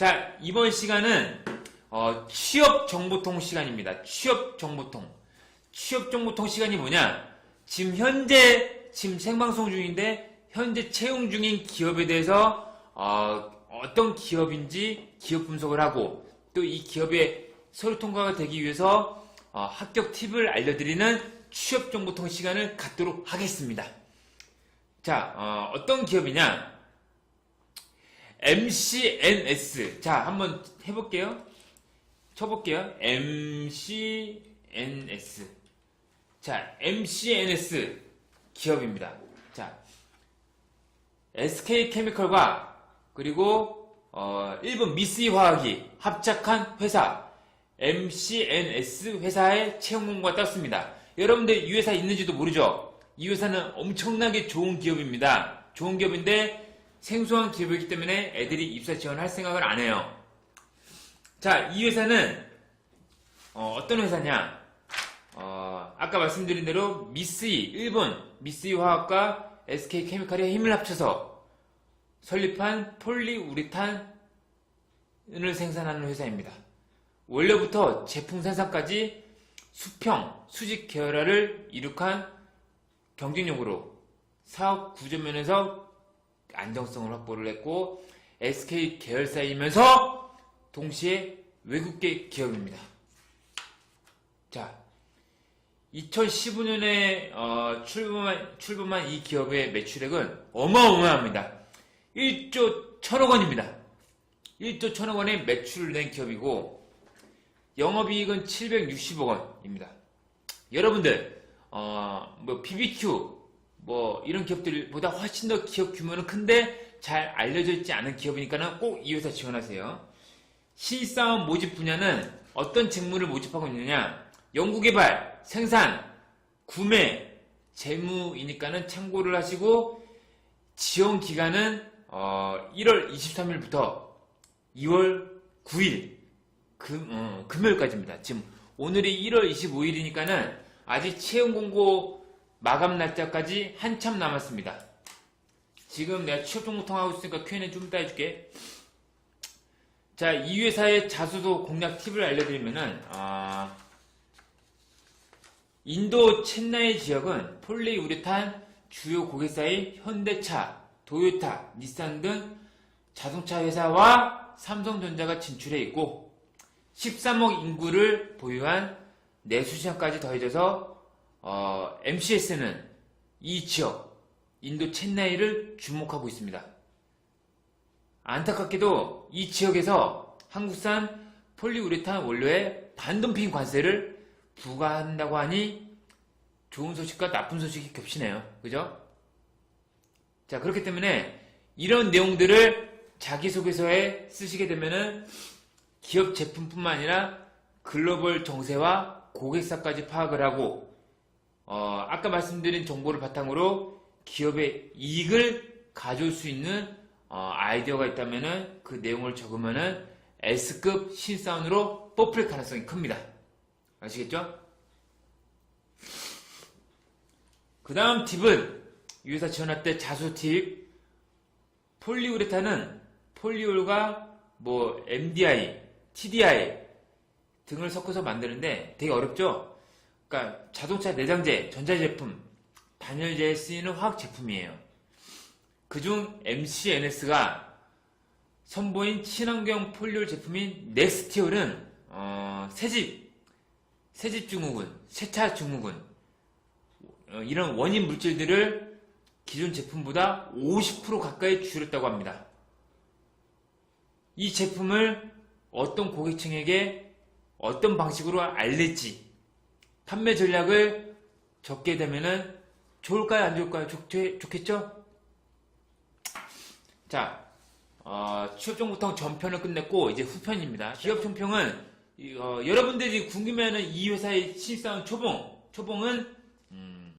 자, 이번 시간은 어, 취업 정보통 시간입니다. 취업 정보통. 취업 정보통 시간이 뭐냐? 지금 현재 지금 생방송 중인데 현재 채용 중인 기업에 대해서 어, 어떤 기업인지 기업 분석을 하고 또 이 기업의 서류 통과가 되기 위해서 어, 합격 팁을 알려드리는 취업 정보통 시간을 갖도록 하겠습니다. 자, 어, 떤 기업이냐? MCNS. 자, 한번 해볼게요. 쳐볼게요. MCNS. 자, MCNS 기업입니다. 자, SK케미컬과 그리고 어, 일본 미쓰이 화학이 합작한 회사 MCNS 회사의 채용 공고가 떴습니다. 여러분들 이 회사 있는지도 모르죠? 이 회사는 엄청나게 좋은 기업입니다. 좋은 기업인데 생소한 기업이기 때문에 애들이 입사 지원할 생각을 안 해요. 자, 이 회사는 어, 떤 회사냐? 어, 아까 말씀드린 대로 미쓰이 일본 미쓰이 화학과 SK 케미칼의 힘을 합쳐서 설립한 폴리우리탄을 생산하는 회사입니다. 원래부터 제품 생산까지 수평, 수직 계열화를 이룩한 경쟁력으로 사업 구조 면에서 안정성을 확보를 했고 SK 계열사이면서 동시에 외국계 기업입니다. 자, 2015년에 어, 출범한, 출범한 이 기업의 매출액은 어마어마합니다. 1조 1000억 원입니다. 1조 1000억 원의 매출을 낸 기업이고 영업이익은 760억 원입니다. 여러분들 어, 뭐 BBQ 뭐 이런 기업들보다 훨씬 더 기업 규모는 큰데 잘 알려져 있지 않은 기업이니까는 꼭 이 회사 지원하세요. 신사업 모집 분야는 어떤 직무를 모집하고 있느냐? 연구개발, 생산, 구매, 재무이니까는 참고를 하시고 지원 기간은 어, 1월 23일부터 2월 9일 금, 어, 금요일까지입니다. 지금 오늘이 1월 25일이니까는 아직 채용 공고 마감 날짜까지 한참 남았습니다. 지금 내가 취업 정보 통 하고 있으니까 Q&A 좀 이따 해줄게. 자, 이 회사의 자수도 공략 팁을 알려드리면은, 아, 인도 첸나이 지역은 폴리우레탄 주요 고객사인 현대차, 도요타, 닛산 등 자동차 회사와 삼성전자가 진출해 있고 13억 인구를 보유한 내수시장까지 더해져서 어, MCS는 이 지역 인도 첸나이를 주목하고 있습니다. 안타깝게도 이 지역에서 한국산 폴리우레탄 원료에 반덤핑 관세를 부과한다고 하니 좋은 소식과 나쁜 소식이 겹치네요. 그죠? 자, 그렇기 때문에 이런 내용들을 자기소개서에 쓰시게 되면은 기업 제품뿐만 아니라 글로벌 정세와 고객사까지 파악을 하고 어, 아까 말씀드린 정보를 바탕으로 기업의 이익을 가져올 수 있는 어, 아이디어가 있다면은 그 내용을 적으면은 S급 신사원으로 뽑힐 가능성이 큽니다. 아시겠죠? 그 다음 팁은 이 회사 지원할 때 자수 팁 폴리우레탄은 폴리올과 뭐 MDI, TDI 등을 섞어서 만드는데 되게 어렵죠? 그러니까 자동차 내장재, 전자제품, 단열재에 쓰이는 화학 제품이에요. 그중 MCNS가 선보인 친환경 폴리올 제품인 넥스티올은 어, 새집, 새집 증후군, 세차 증후군 어, 이런 원인 물질들을 기존 제품보다 50% 가까이 줄였다고 합니다. 이 제품을 어떤 고객층에게 어떤 방식으로 알릴지 판매 전략을 적게 되면은 좋을까요 안 좋을까요 좋, 좋겠죠? 자 어, 취업 정보통 전편을 끝냈고 이제 후편입니다. 기업 총평은 이, 어, 여러분들이 궁금해하는 이 회사의 신입사원 초봉 초봉은